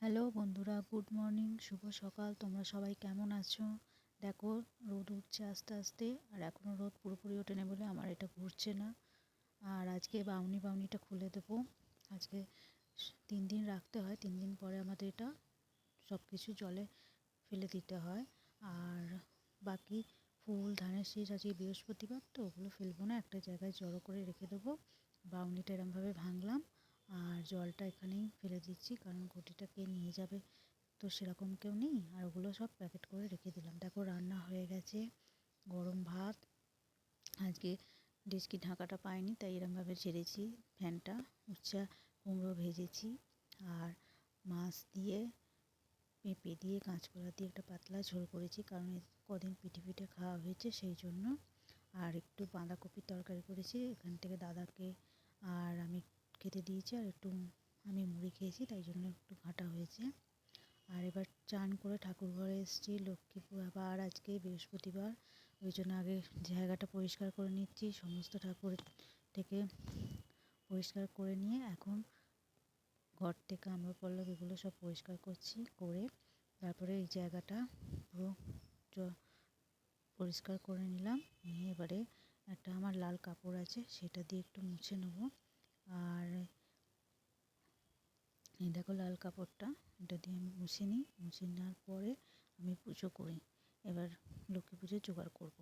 Hello বন্ধুরা, good morning, শুভ সকাল। তোমরা সবাই কেমন আছো? দেখো, রোদ উঠছে আস্তে আস্তে, আর এখনও রোদ পুরোপুরি ওঠেনি বলে আমার এটা ঘুরছে না। আর আজকে বাউনি বাউনিটা খুলে দেবো। আজকে তিন দিন রাখতে হয়, তিন দিন পরে আমাদের এটা সব কিছু জলে ফেলে দিতে হয়। আর বাকি ফুল, ধানের শীষ আজকে বৃহস্পতিবার, তো ওগুলো ফেলব না, একটা জায়গায় জড়ো করে রেখে দেবো। বাউনিটা এরমভাবে ভাঙলাম। জলটা এখানেই ফেলে দিচ্ছি, কারণ ঘটিটা কে নিয়ে যাবে তো সেরকম কেউ নেই। আর ওগুলো সব প্যাকেট করে রেখে দিলাম। দেখো রান্না হয়ে গেছে, গরম ভাত। আজকে ডেচকি ঢাকাটা পাইনি, তাই এরমভাবে ঝেড়েছি ফ্যানটা উচ্চা কুমড়ো ভেজেছি আর মাছ দিয়ে পেঁপে দিয়ে কাঁচকলা দিয়ে একটা পাতলা ঝোল করেছি, কারণ কদিন পিঠে পিঠে খাওয়া হয়েছে সেই জন্য। আর একটু বাঁধাকপির তরকারি করেছি, এখান থেকে দাদাকে আর আমি খেতে দিয়েছি আর একটু আমি মুড়ি খেয়েছি, তাই জন্য একটু ঘাঁটা হয়েছে। আর এবার চান করে ঠাকুর ঘরে এসেছি, লক্ষ্মী আবার আজকে বৃহস্পতিবার, ওই জন্য আগে জায়গাটা পরিষ্কার করে নিচ্ছি, সমস্ত ঠাকুর থেকে পরিষ্কার করে নিয়ে এখন ঘর থেকে আমরা পল্লব এগুলো সব পরিষ্কার করছি, করে তারপরে এই জায়গাটা পুরো পরিষ্কার করে নিলাম। নিয়ে এবারে একটা আমার লাল কাপড় আছে, সেটা দিয়ে একটু মুছে নেব। আর এই দেখো লাল কাপড়টা, এটা দিয়ে আমি মুছে নিই। মুছে নেওয়ার পরে আমি পুজো করি। এবার লক্ষ্মী পুজোর জোগাড় করব।